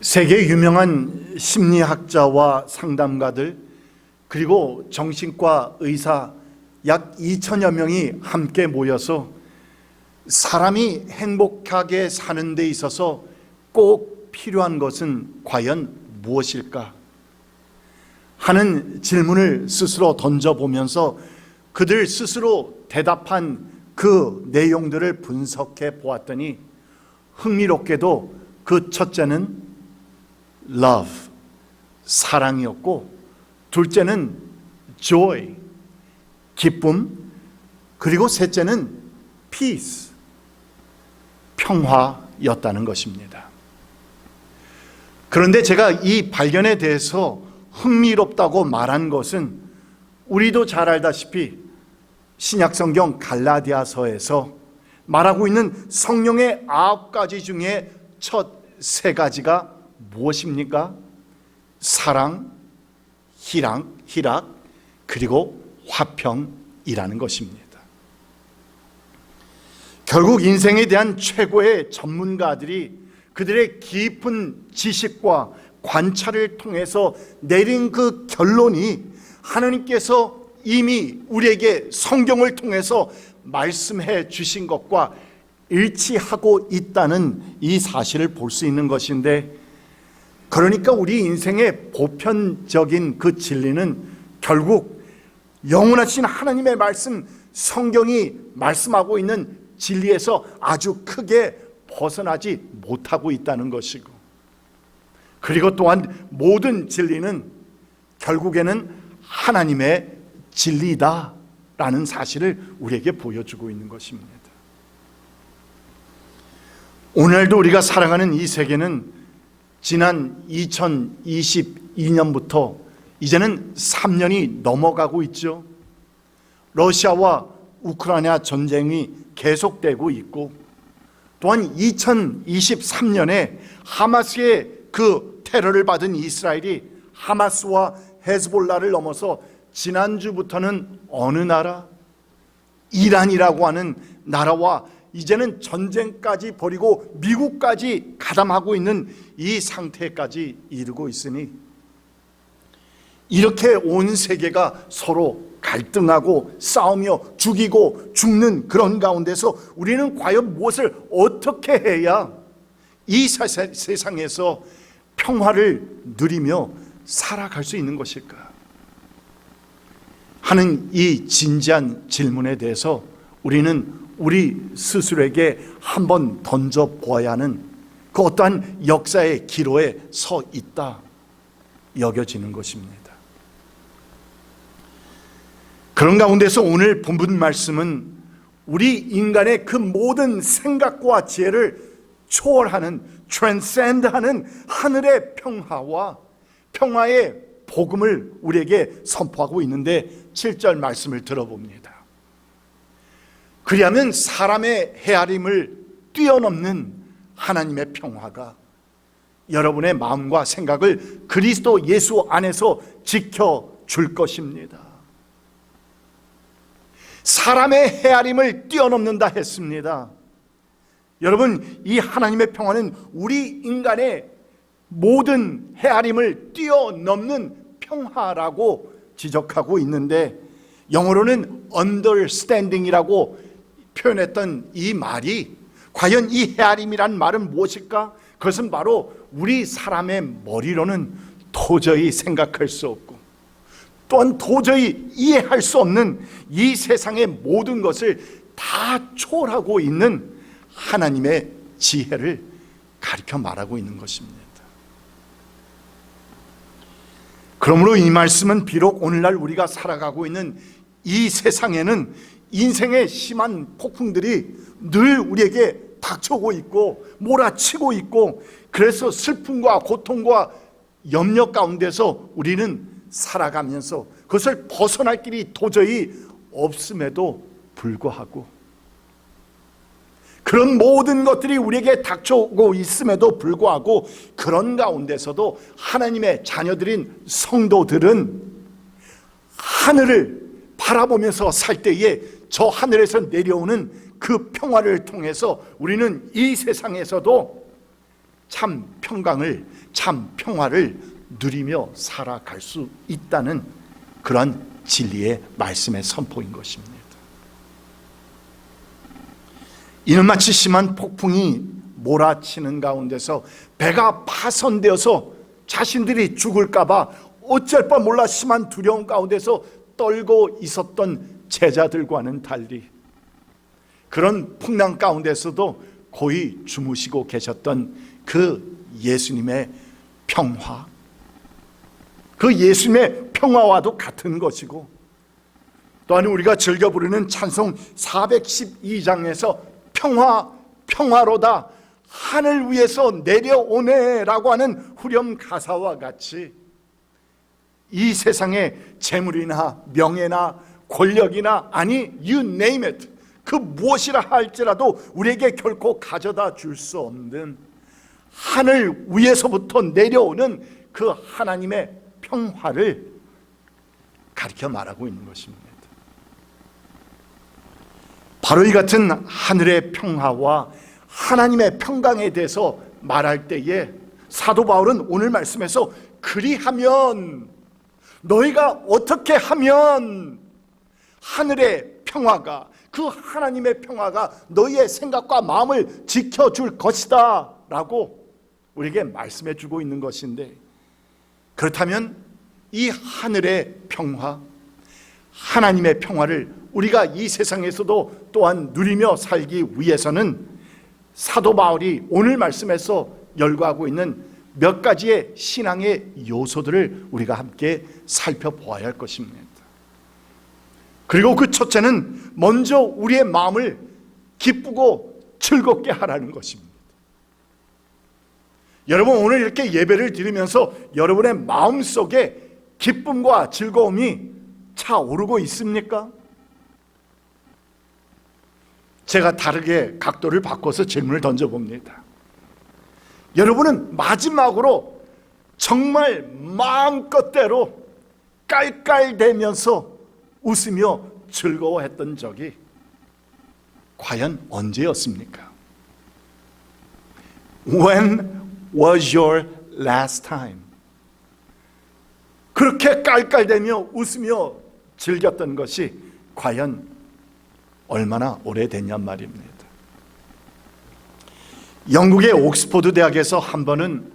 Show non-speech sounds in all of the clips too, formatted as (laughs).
세계 유명한 심리학자와 상담가들 그리고 정신과 의사 약 2천여 명이 함께 모여서 사람이 행복하게 사는 데 있어서 꼭 필요한 것은 과연 무엇일까? 하는 질문을 스스로 던져보면서 그들 스스로 대답한 그 내용들을 분석해 보았더니 흥미롭게도 그 첫째는 love, 사랑이었고 둘째는 joy, 기쁨, 그리고 셋째는 peace, 평화였다는 것입니다. 그런데 제가 이 발견에 대해서 흥미롭다고 말한 것은 우리도 잘 알다시피 신약성경 갈라디아서에서 말하고 있는 성령의 아홉 가지 중에 첫 세 가지가 무엇입니까? 사랑, 희락, 희락, 그리고 화평이라는 것입니다. 결국 인생에 대한 최고의 전문가들이 그들의 깊은 지식과 관찰을 통해서 내린 그 결론이 하나님께서 이미 우리에게 성경을 통해서 말씀해 주신 것과 일치하고 있다는 이 사실을 볼 수 있는 것인데 그러니까 우리 인생의 보편적인 그 진리는 결국 영원하신 하나님의 말씀 성경이 말씀하고 있는 진리에서 아주 크게 벗어나지 못하고 있다는 것이고 그리고 또한 모든 진리는 결국에는 하나님의 진리다 라는 사실을 우리에게 보여주고 있는 것입니다. 오늘도 우리가 살아가는 이 세계는 지난 2022년부터 이제는 3년이 넘어가고 있죠. 러시아와 우크라이나 전쟁이 계속되고 있고 또한 2023년에 하마스의 그 테러를 받은 이스라엘이 하마스와 헤즈볼라를 넘어서 지난주부터는 어느 나라? 이란이라고 하는 나라와 이제는 전쟁까지 벌이고 미국까지 가담하고 있는 이 상태까지 이르고 있으니 이렇게 온 세계가 서로 갈등하고 싸우며 죽이고 죽는 그런 가운데서 우리는 과연 무엇을 어떻게 해야 이 세상에서 평화를 누리며 살아갈 수 있는 것일까? 하는 이 진지한 질문에 대해서 우리는 우리 스스로에게 한번 던져 보아야 하는 그 어떠한 역사의 기로에 서 있다 여겨지는 것입니다. 그런 가운데서 오늘 본문 말씀은 우리 인간의 그 모든 생각과 지혜를 초월하는 트랜센드하는 하늘의 평화와 평화의 복음을 우리에게 선포하고 있는데 7절 말씀을 들어봅니다. 그리하면 사람의 헤아림을 뛰어넘는 하나님의 평화가 여러분의 마음과 생각을 그리스도 예수 안에서 지켜 줄 것입니다. 사람의 헤아림을 뛰어넘는다 했습니다. 여러분, 이 하나님의 평화는 우리 인간의 모든 헤아림을 뛰어넘는 평화라고 지적하고 있는데 영어로는 understanding이라고 표현했던 이 말이 과연 이 헤아림이란 말은 무엇일까? 그것은 바로 우리 사람의 머리로는 도저히 생각할 수 없고 또한 도저히 이해할 수 없는 이 세상의 모든 것을 다 초월하고 있는 하나님의 지혜를 가리켜 말하고 있는 것입니다. 그러므로 이 말씀은 비록 오늘날 우리가 살아가고 있는 이 세상에는 인생의 심한 폭풍들이 늘 우리에게 닥쳐오고 있고 몰아치고 있고 그래서 슬픔과 고통과 염려 가운데서 우리는 살아가면서 그것을 벗어날 길이 도저히 없음에도 불구하고 그런 모든 것들이 우리에게 닥쳐오고 있음에도 불구하고 그런 가운데서도 하나님의 자녀들인 성도들은 하늘을 바라보면서 살 때에 저 하늘에서 내려오는 그 평화를 통해서 우리는 이 세상에서도 참 평강을, 참 평화를 누리며 살아갈 수 있다는 그런 진리의 말씀의 선포인 것입니다. 이는 마치 심한 폭풍이 몰아치는 가운데서 배가 파손되어서 자신들이 죽을까봐 어쩔 바 몰라 심한 두려움 가운데서 떨고 있었던 제자들과는 달리 그런 풍랑 가운데서도 고이 주무시고 계셨던 그 예수님의 평화, 그 예수님의 평화와도 같은 것이고 또한 우리가 즐겨 부르는 찬송 412장에서 평화, 평화로다 하늘 위에서 내려오네라고 하는 후렴 가사와 같이 이 세상에 재물이나 명예나 권력이나 아니 you name it 그 무엇이라 할지라도 우리에게 결코 가져다 줄 수 없는 하늘 위에서부터 내려오는 그 하나님의 평화를 가리켜 말하고 있는 것입니다. 바로 이 같은 하늘의 평화와 하나님의 평강에 대해서 말할 때에 사도 바울은 오늘 말씀에서 그리하면 너희가 어떻게 하면 하늘의 평화가 그 하나님의 평화가 너희의 생각과 마음을 지켜줄 것이다 라고 우리에게 말씀해 주고 있는 것인데 그렇다면 이 하늘의 평화 하나님의 평화를 우리가 이 세상에서도 또한 누리며 살기 위해서는 사도 바울이 오늘 말씀에서 열거하고 있는 몇 가지의 신앙의 요소들을 우리가 함께 살펴보아야 할 것입니다. 그리고 그 첫째는 먼저 우리의 마음을 기쁘고 즐겁게 하라는 것입니다. 여러분 오늘 이렇게 예배를 드리면서 여러분의 마음 속에 기쁨과 즐거움이 차오르고 있습니까? 제가 다르게 각도를 바꿔서 질문을 던져봅니다. 여러분은 마지막으로 정말 마음껏대로 깔깔대면서 웃으며 즐거워했던 적이 과연 언제였습니까? When was your last time? 그렇게 깔깔대며 웃으며 즐겼던 것이 과연 얼마나 오래됐냔 말입니다. 영국의 옥스포드 대학에서 한 번은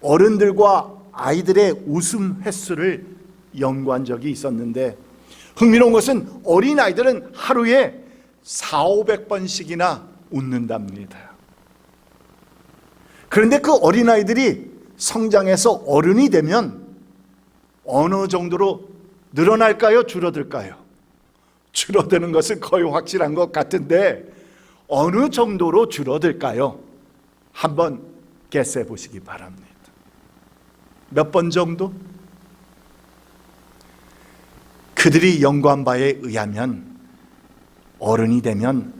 어른들과 아이들의 웃음 횟수를 연구한 적이 있었는데 흥미로운 것은 어린 아이들은 하루에 4, 500번씩이나 웃는답니다. 그런데 그 어린 아이들이 성장해서 어른이 되면 어느 정도로 늘어날까요? 줄어들까요? 줄어드는 것은 거의 확실한 것 같은데 어느 정도로 줄어들까요? 한번 개세 보시기 바랍니다. 몇 번 정도? 그들이 연구한 바에 의하면 어른이 되면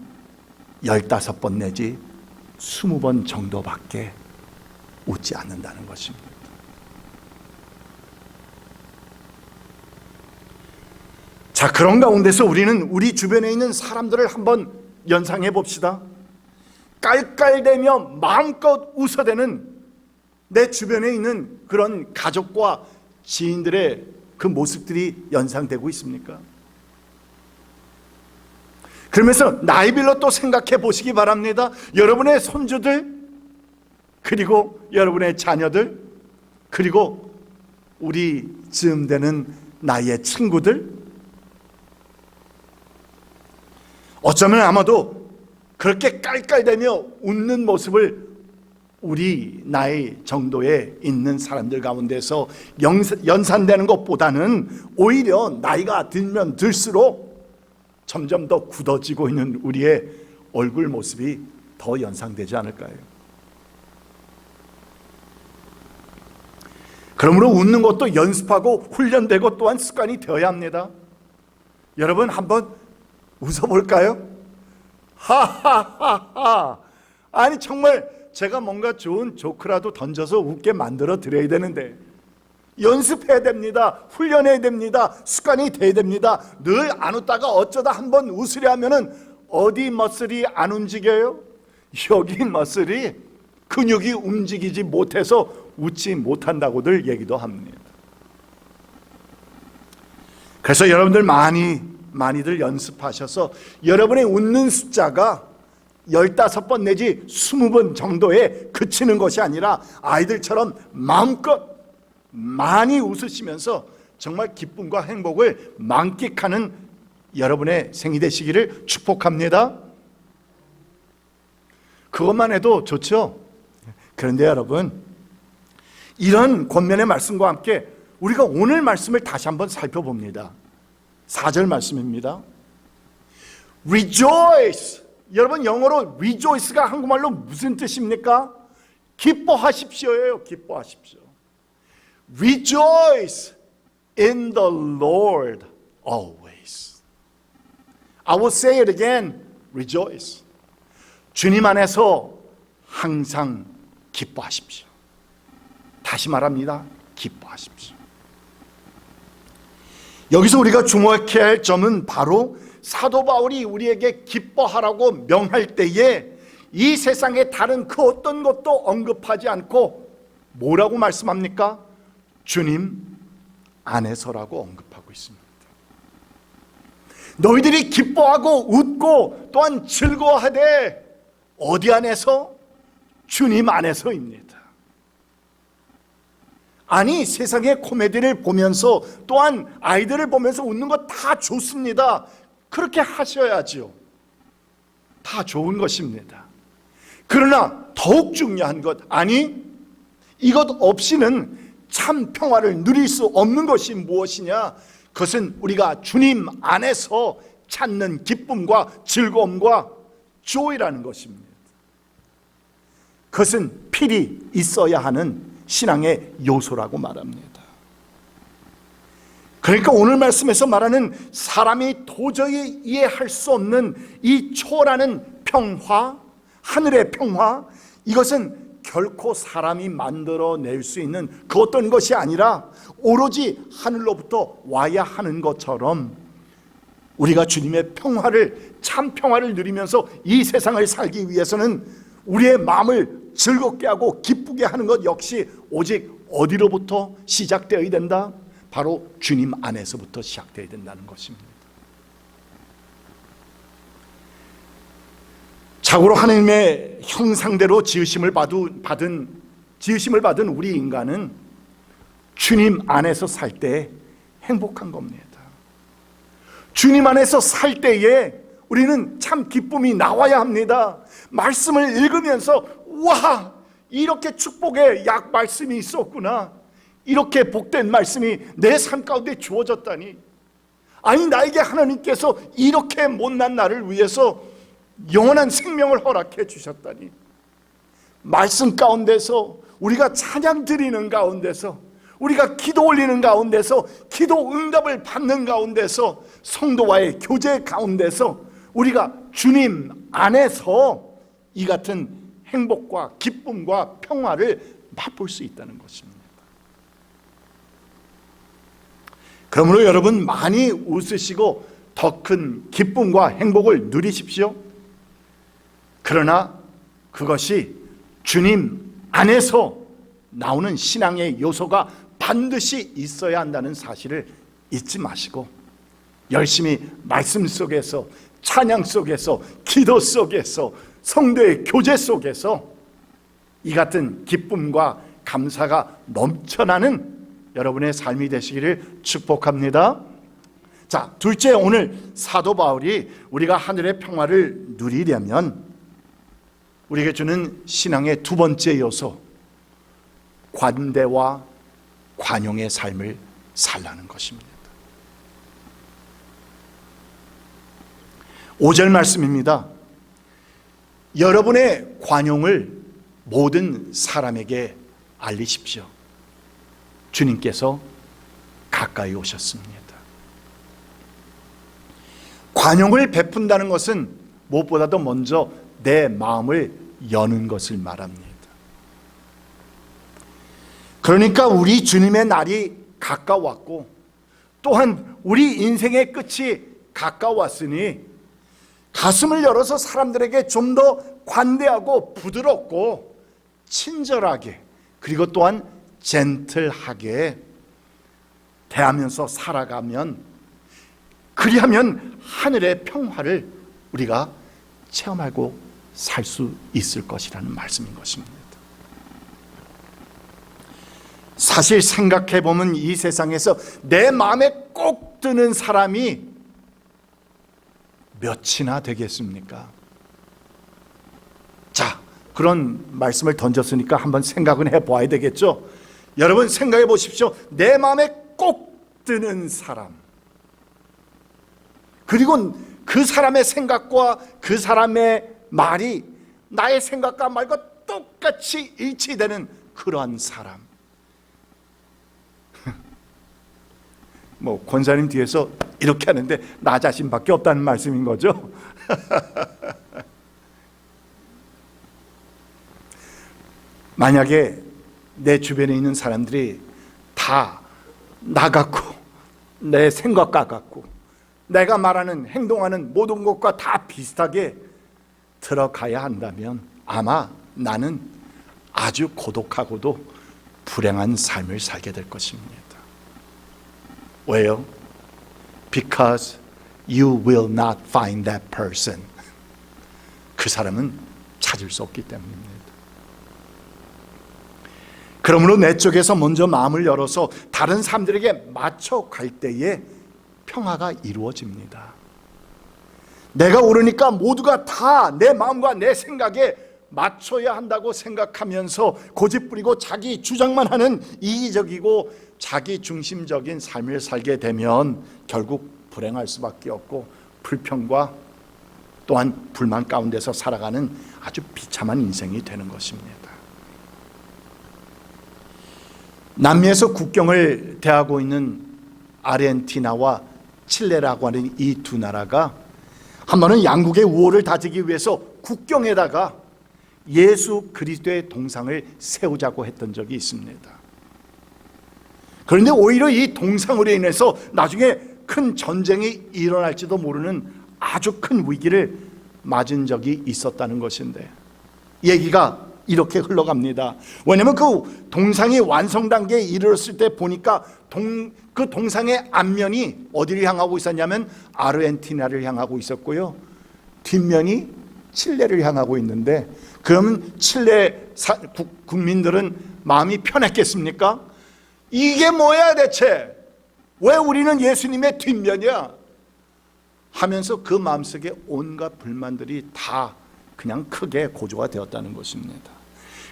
15번 내지 20번 정도밖에 웃지 않는다는 것입니다. 자, 그런 가운데서 우리는 우리 주변에 있는 사람들을 한번 연상해 봅시다. 깔깔대며 마음껏 웃어대는 내 주변에 있는 그런 가족과 지인들의 그 모습들이 연상되고 있습니까? 그러면서 나이별로 또 생각해 보시기 바랍니다. 여러분의 손주들, 그리고 여러분의 자녀들, 그리고 우리 즈음 되는 나이의 친구들, 어쩌면 아마도 그렇게 깔깔대며 웃는 모습을 우리 나이 정도에 있는 사람들 가운데서 연산되는 것보다는 오히려 나이가 들면 들수록 점점 더 굳어지고 있는 우리의 얼굴 모습이 더 연상되지 않을까요? 그러므로 웃는 것도 연습하고 훈련되고 또한 습관이 되어야 합니다. 여러분 한번 웃어볼까요? 하하하하. 아니 정말 제가 뭔가 좋은 조크라도 던져서 웃게 만들어 드려야 되는데 연습해야 됩니다. 훈련해야 됩니다. 습관이 돼야 됩니다. 늘 안 웃다가 어쩌다 한 번 웃으려 하면은 어디 머슬이 안 움직여요? 여기 머슬이 근육이 움직이지 못해서 웃지 못한다고들 얘기도 합니다. 그래서 여러분들 많이 많이들 연습하셔서 여러분의 웃는 숫자가 15번 내지 20번 정도에 그치는 것이 아니라 아이들처럼 마음껏 많이 웃으시면서 정말 기쁨과 행복을 만끽하는 여러분의 생이 되시기를 축복합니다. 그것만 해도 좋죠. 그런데 여러분, 이런 권면의 말씀과 함께 우리가 오늘 말씀을 다시 한번 살펴봅니다. 4절 말씀입니다. Rejoice. 여러분 영어로 rejoice가 한국말로 무슨 뜻입니까? 기뻐하십시오예요. 기뻐하십시오. Rejoice in the Lord always. I will say it again. Rejoice. 주님 안에서 항상 기뻐하십시오. 다시 말합니다. 기뻐하십시오. 여기서 우리가 주목해야 할 점은 바로 사도 바울이 우리에게 기뻐하라고 명할 때에 이 세상의 다른 그 어떤 것도 언급하지 않고 뭐라고 말씀합니까? 주님 안에서라고 언급하고 있습니다. 너희들이 기뻐하고 웃고 또한 즐거워하되 어디 안에서? 주님 안에서입니다. 아니 세상의 코미디를 보면서 또한 아이들을 보면서 웃는 거 다 좋습니다. 그렇게 하셔야지요. 다 좋은 것입니다. 그러나 더욱 중요한 것 아니 이것 없이는 참 평화를 누릴 수 없는 것이 무엇이냐? 그것은 우리가 주님 안에서 찾는 기쁨과 즐거움과 조이라는 것입니다. 그것은 필히 있어야 하는 신앙의 요소라고 말합니다. 그러니까 오늘 말씀에서 말하는 사람이 도저히 이해할 수 없는 이 초라는 평화, 하늘의 평화, 이것은 결코 사람이 만들어낼 수 있는 그 어떤 것이 아니라 오로지 하늘로부터 와야 하는 것처럼 우리가 주님의 평화를 참 평화를 누리면서 이 세상을 살기 위해서는 우리의 마음을 즐겁게 하고 기쁘게 하는 것 역시 오직 어디로부터 시작되어야 된다? 바로 주님 안에서부터 시작되어야 된다는 것입니다. 자고로 하나님의 형상대로 지으심을 받은 지으심을 받은 우리 인간은 주님 안에서 살 때 행복한 겁니다. 주님 안에서 살 때에 우리는 참 기쁨이 나와야 합니다. 말씀을 읽으면서 와 이렇게 축복의 약 말씀이 있었구나. 이렇게 복된 말씀이 내 삶 가운데 주어졌다니. 아니 나에게 하나님께서 이렇게 못난 나를 위해서 영원한 생명을 허락해 주셨다니. 말씀 가운데서 우리가 찬양 드리는 가운데서 우리가 기도 올리는 가운데서 기도 응답을 받는 가운데서 성도와의 교제 가운데서 우리가 주님 안에서 이 같은 행복과 기쁨과 평화를 맛볼 수 있다는 것입니다. 그러므로 여러분 많이 웃으시고 더 큰 기쁨과 행복을 누리십시오. 그러나 그것이 주님 안에서 나오는 신앙의 요소가 반드시 있어야 한다는 사실을 잊지 마시고 열심히 말씀 속에서 찬양 속에서 기도 속에서 성도의 교제 속에서 이 같은 기쁨과 감사가 넘쳐나는 여러분의 삶이 되시기를 축복합니다. 자, 둘째 오늘 사도 바울이 우리가 하늘의 평화를 누리려면 우리에게 주는 신앙의 두 번째 요소 관대와 관용의 삶을 살라는 것입니다. 5절 말씀입니다. 여러분의 관용을 모든 사람에게 알리십시오. 주님께서 가까이 오셨습니다. 관용을 베푼다는 것은 무엇보다도 먼저 내 마음을 여는 것을 말합니다. 그러니까 우리 주님의 날이 가까웠고 또한 우리 인생의 끝이 가까웠으니 가슴을 열어서 사람들에게 좀 더 관대하고 부드럽고 친절하게 그리고 또한 젠틀하게 대하면서 살아가면 그리하면 하늘의 평화를 우리가 체험하고 살 수 있을 것이라는 말씀인 것입니다. 사실 생각해 보면 이 세상에서 내 마음에 꼭 드는 사람이 몇이나 되겠습니까? 자, 그런 말씀을 던졌으니까 한번 생각은 해 보아야 되겠죠? 여러분 생각해 보십시오. 내 마음에 꼭 드는 사람. 그리고 그 사람의 생각과 그 사람의 말이 나의 생각과 말과 똑같이 일치되는 그러한 사람. (laughs) 뭐 권사님 뒤에서 이렇게 하는데 나 자신밖에 없다는 말씀인 거죠. (laughs) 만약에 내 주변에 있는 사람들이 다 나 같고 내 생각과 같고 내가 말하는 행동하는 모든 것과 다 비슷하게 들어가야 한다면 아마 나는 아주 고독하고도 불행한 삶을 살게 될 것입니다. 왜요? Because you will not find that person. 그 사람은 찾을 수 없기 때문입니다. 그러므로 내 쪽에서 먼저 마음을 열어서 다른 사람들에게 맞춰 갈 때에 평화가 이루어집니다. 내가 오르니까 모두가 다 내 마음과 내 생각에 맞춰야 한다고 생각하면서 고집부리고 자기 주장만 하는 이기적이고 자기 중심적인 삶을 살게 되면 결국 불행할 수밖에 없고 불평과 또한 불만 가운데서 살아가는 아주 비참한 인생이 되는 것입니다. 남미에서 국경을 대하고 있는 아르헨티나와 칠레라고 하는 이 두 나라가 한 번은 양국의 우호를 다지기 위해서 국경에다가 예수 그리스도의 동상을 세우자고 했던 적이 있습니다. 그런데 오히려 이 동상으로 인해서 나중에 큰 전쟁이 일어날지도 모르는 아주 큰 위기를 맞은 적이 있었다는 것인데 얘기가 이렇게 흘러갑니다. 왜냐하면 그 동상이 완성 단계에 이르렀을 때 보니까 동, 그 동상의 앞면이 어디를 향하고 있었냐면 아르헨티나를 향하고 있었고요. 뒷면이 칠레를 향하고 있는데 그러면 칠레 사, 국, 국민들은 마음이 편했겠습니까? 이게 뭐야 대체? 왜 우리는 예수님의 뒷면이야? 하면서 그 마음속에 온갖 불만들이 다 그냥 크게 고조가 되었다는 것입니다.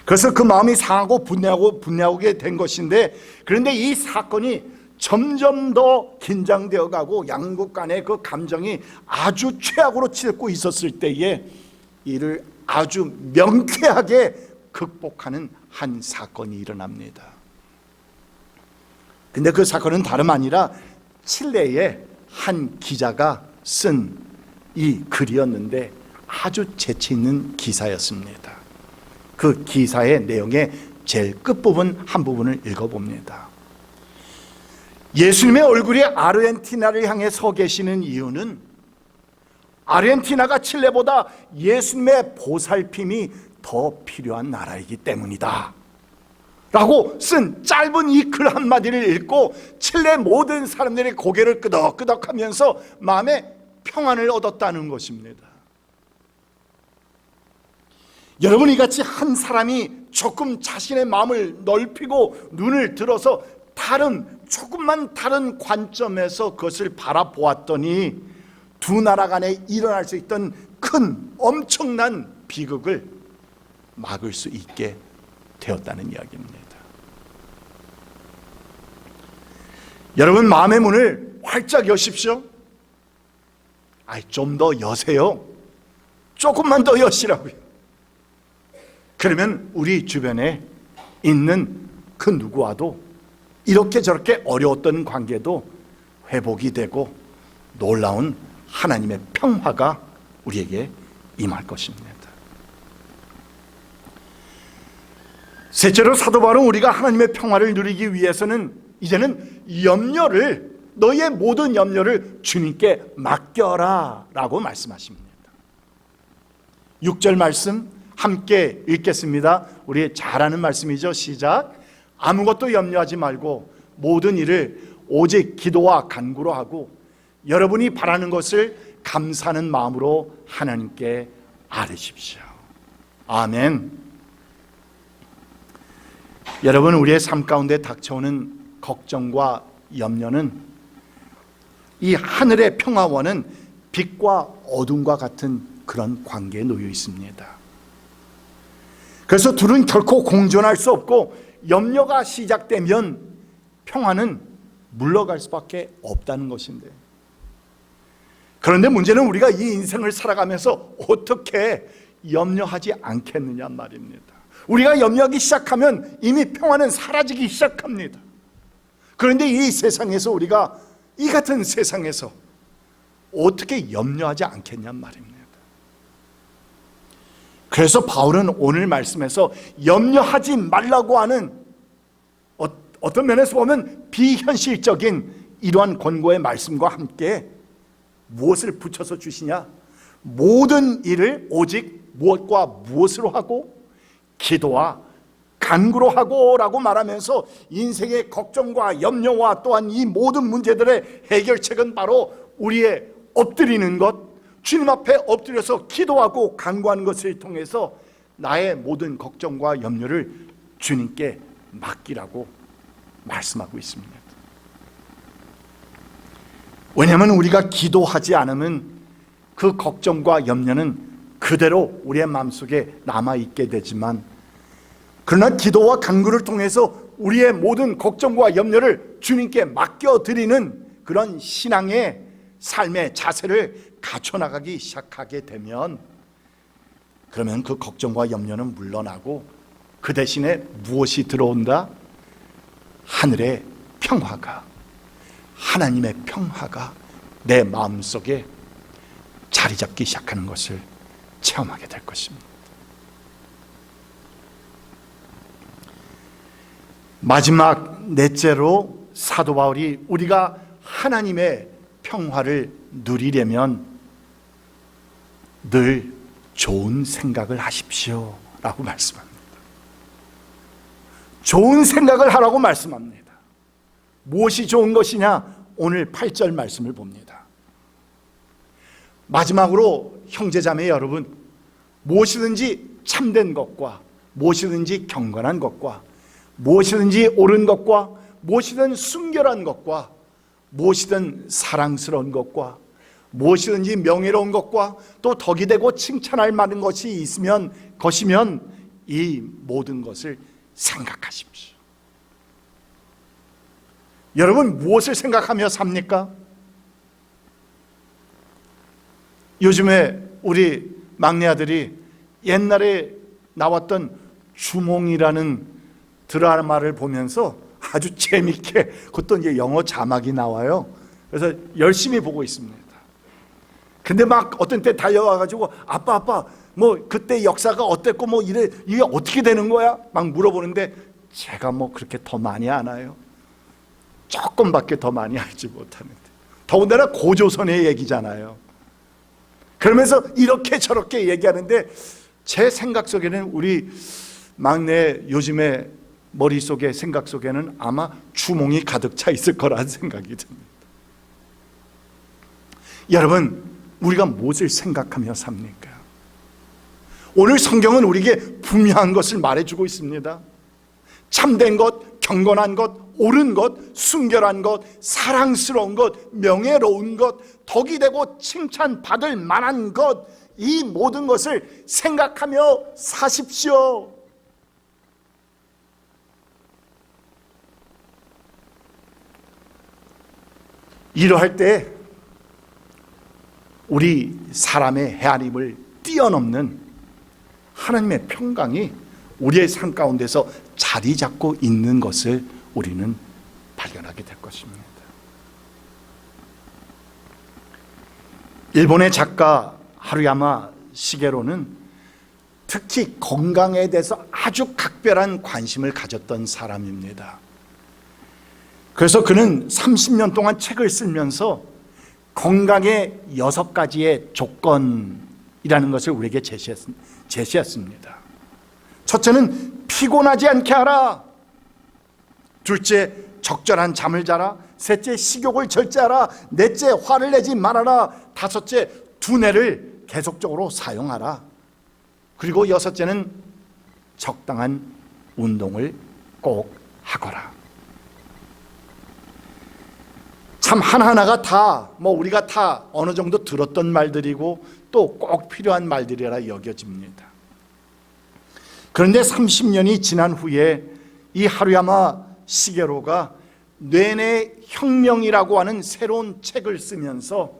그래서 그 마음이 상하고 분야고 분야오게 된 것인데 그런데 이 사건이 점점 더 긴장되어 가고 양국 간의 그 감정이 아주 최악으로 치닫고 있었을 때에 이를 아주 명쾌하게 극복하는 한 사건이 일어납니다. 근데 그 사건은 다름 아니라 칠레의 한 기자가 쓴 이 글이었는데 아주 재치 있는 기사였습니다. 그 기사의 내용의 제일 끝부분 한 부분을 읽어봅니다. 예수님의 얼굴이 아르헨티나를 향해 서 계시는 이유는 아르헨티나가 칠레보다 예수님의 보살핌이 더 필요한 나라이기 때문이다. 라고 쓴 짧은 이 글 한마디를 읽고 칠레 모든 사람들이 고개를 끄덕끄덕 하면서 마음에 평안을 얻었다는 것입니다. 여러분 이 같이 한 사람이 조금 자신의 마음을 넓히고 눈을 들어서 다른 조금만 다른 관점에서 그것을 바라보았더니 두 나라 간에 일어날 수 있던 큰 엄청난 비극을 막을 수 있게 되었다는 이야기입니다. 여러분 마음의 문을 활짝 여십시오. 아이 좀 더 여세요. 조금만 더 여시라고요. 그러면 우리 주변에 있는 그 누구와도 이렇게 저렇게 어려웠던 관계도 회복이 되고 놀라운 하나님의 평화가 우리에게 임할 것입니다. 셋째로 사도 바울은 우리가 하나님의 평화를 누리기 위해서는 이제는 염려를 너의 모든 염려를 주님께 맡겨라 라고 말씀하십니다. 6절 말씀 함께 읽겠습니다. 우리 잘 아는 말씀이죠. 시작. 아무것도 염려하지 말고 모든 일을 오직 기도와 간구로 하고 여러분이 바라는 것을 감사하는 마음으로 하나님께 아뢰십시오. 아멘. 여러분 우리의 삶 가운데 닥쳐오는 걱정과 염려는 이 하늘의 평화와는 빛과 어둠과 같은 그런 관계에 놓여 있습니다. 그래서 둘은 결코 공존할 수 없고 염려가 시작되면 평화는 물러갈 수밖에 없다는 것인데. 그런데 문제는 우리가 이 인생을 살아가면서 어떻게 염려하지 않겠느냐 말입니다. 우리가 염려하기 시작하면 이미 평화는 사라지기 시작합니다. 그런데 이 세상에서 우리가 이 같은 세상에서 어떻게 염려하지 않겠냐 말입니다. 그래서 바울은 오늘 말씀에서 염려하지 말라고 하는 어, 어떤 면에서 보면 비현실적인 이러한 권고의 말씀과 함께 무엇을 붙여서 주시냐? 모든 일을 오직 무엇과 무엇으로 하고 기도와 간구로 하고라고 말하면서 인생의 걱정과 염려와 또한 이 모든 문제들의 해결책은 바로 우리의 엎드리는 것, 주님 앞에 엎드려서 기도하고 간구하는 것을 통해서 나의 모든 걱정과 염려를 주님께 맡기라고 말씀하고 있습니다. 왜냐하면 우리가 기도하지 않으면 그 걱정과 염려는 그대로 우리의 마음속에 남아 있게 되지만 그러나 기도와 간구를 통해서 우리의 모든 걱정과 염려를 주님께 맡겨 드리는 그런 신앙의 삶의 자세를 갖춰 나가기 시작하게 되면 그러면 그 걱정과 염려는 물러나고 그 대신에 무엇이 들어온다? 하늘의 평화가 하나님의 평화가 내 마음속에 자리 잡기 시작하는 것을 체험하게 될 것입니다. 마지막 넷째로 사도 바울이 우리가 하나님의 평화를 누리려면 늘 좋은 생각을 하십시오. 라고 말씀합니다. 좋은 생각을 하라고 말씀합니다. 무엇이 좋은 것이냐? 오늘 8절 말씀을 봅니다. 마지막으로 형제자매 여러분, 무엇이든지 참된 것과 무엇이든지 경건한 것과 무엇이든지 옳은 것과 무엇이든 순결한 것과 무엇이든 사랑스러운 것과 무엇이든지 명예로운 것과 또 덕이 되고 칭찬할 만한 것이 있으면 것이면 이 모든 것을 생각하십시오. 여러분 무엇을 생각하며 삽니까? 요즘에 우리 막내 아들이 옛날에 나왔던 주몽이라는 드라마를 보면서 아주 재밌게 그것도 이제 영어 자막이 나와요. 그래서 열심히 보고 있습니다. 근데 막 어떤 때 달려와 가지고 아빠 아빠 뭐 그때 역사가 어땠고 뭐 이래 이게 어떻게 되는 거야? 막 물어보는데 제가 뭐 그렇게 더 많이 아나요? 조금밖에 더 많이 알지 못하는데 더군다나 고조선의 얘기잖아요. 그러면서 이렇게 저렇게 얘기하는데 제 생각 속에는 우리 막내 요즘에 머릿속에 생각 속에는 아마 주몽이 가득 차 있을 거라는 생각이 듭니다. 여러분, 우리가 무엇을 생각하며 삽니까? 오늘 성경은 우리에게 분명한 것을 말해주고 있습니다. 참된 것, 경건한 것, 옳은 것, 순결한 것, 사랑스러운 것, 명예로운 것, 덕이 되고 칭찬받을 만한 것, 이 모든 것을 생각하며 사십시오. 이러할 때 우리 사람의 헤아림을 뛰어넘는 하나님의 평강이 우리의 삶 가운데서 자리 잡고 있는 것을 우리는 발견하게 될 것입니다. 일본의 작가 하루야마 시게로는 특히 건강에 대해서 아주 각별한 관심을 가졌던 사람입니다. 그래서 그는 30년 동안 책을 쓰면서 건강의 여섯 가지의 조건, 이라는 것을 우리에게 제시했, 제시했습니다. 첫째는 피곤하지 않게 하라. 둘째, 적절한 잠을 자라. 셋째, 식욕을 절제하라. 넷째, 화를 내지 말아라. 다섯째, 두뇌를 계속적으로 사용하라. 그리고 여섯째는 적당한 운동을 꼭 하거라. 참 하나하나가 다 뭐 우리가 다 어느 정도 들었던 말들이고 또 꼭 필요한 말들이라 여겨집니다. 그런데 30년이 지난 후에 이 하루야마 시게로가 뇌내 혁명이라고 하는 새로운 책을 쓰면서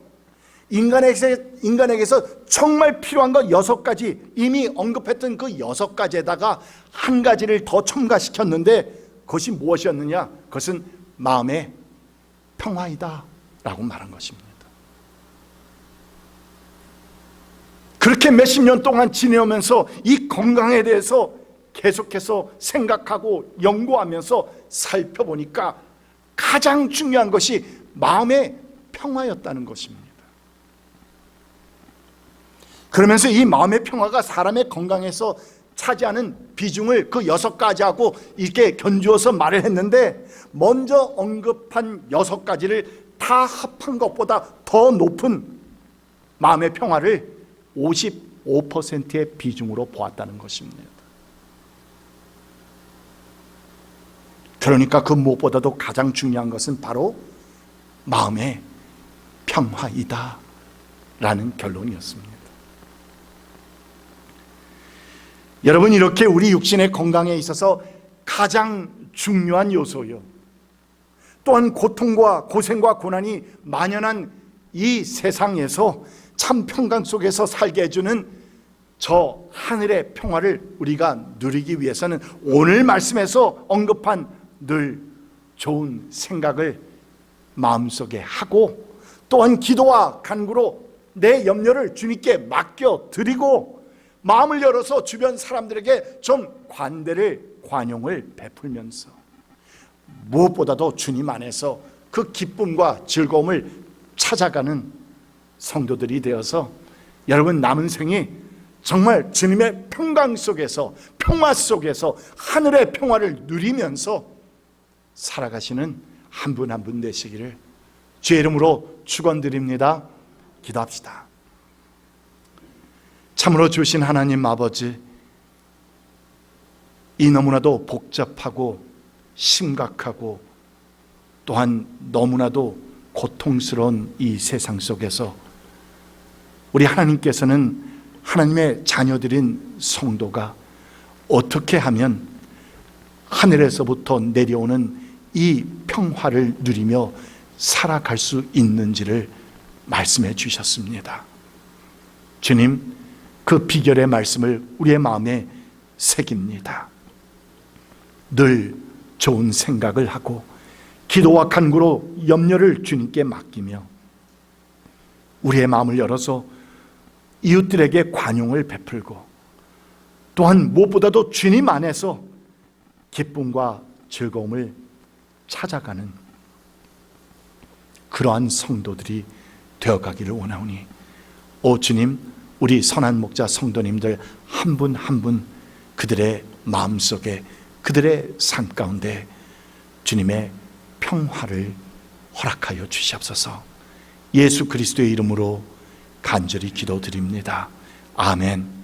인간에게서, 인간에게서 정말 필요한 것 여섯 가지 이미 언급했던 그 여섯 가지에다가 한 가지를 더 첨가시켰는데 그것이 무엇이었느냐? 그것은 마음의 평화이다 라고 말한 것입니다. 그렇게 몇십 년 동안 지내오면서 이 건강에 대해서 계속해서 생각하고 연구하면서 살펴보니까 가장 중요한 것이 마음의 평화였다는 것입니다. 그러면서 이 마음의 평화가 사람의 건강에서 차지하는 비중을 그 여섯 가지하고 이렇게 견주어서 말을 했는데 먼저 언급한 여섯 가지를 다 합한 것보다 더 높은 마음의 평화를 55%의 비중으로 보았다는 것입니다. 그러니까 그 무엇보다도 가장 중요한 것은 바로 마음의 평화이다 라는 결론이었습니다. 여러분 이렇게 우리 육신의 건강에 있어서 가장 중요한 요소요. 또한 고통과 고생과 고난이 만연한 이 세상에서 참 평강 속에서 살게 해주는 저 하늘의 평화를 우리가 누리기 위해서는 오늘 말씀에서 언급한 늘 좋은 생각을 마음속에 하고 또한 기도와 간구로 내 염려를 주님께 맡겨 드리고 마음을 열어서 주변 사람들에게 좀 관대를 관용을 베풀면서 무엇보다도 주님 안에서 그 기쁨과 즐거움을 찾아가는 성도들이 되어서 여러분 남은 생이 정말 주님의 평강 속에서 평화 속에서 하늘의 평화를 누리면서 살아가시는 한 분 한분 되시기를 주의 이름으로 축원드립니다. 기도합시다. 참으로 주신 하나님 아버지 이 너무나도 복잡하고 심각하고 또한 너무나도 고통스러운 이 세상 속에서 우리 하나님께서는 하나님의 자녀들인 성도가 어떻게 하면 하늘에서부터 내려오는 이 평화를 누리며 살아갈 수 있는지를 말씀해 주셨습니다. 주님, 그 비결의 말씀을 우리의 마음에 새깁니다. 늘 좋은 생각을 하고 기도와 간구로 염려를 주님께 맡기며 우리의 마음을 열어서 이웃들에게 관용을 베풀고 또한 무엇보다도 주님 안에서 기쁨과 즐거움을 찾아가는 그러한 성도들이 되어가기를 원하오니 오 주님 우리 선한 목자 성도님들 한 분 한 분 그들의 마음속에 그들의 삶 가운데 주님의 평화를 허락하여 주시옵소서 예수 그리스도의 이름으로 간절히 기도드립니다. 아멘.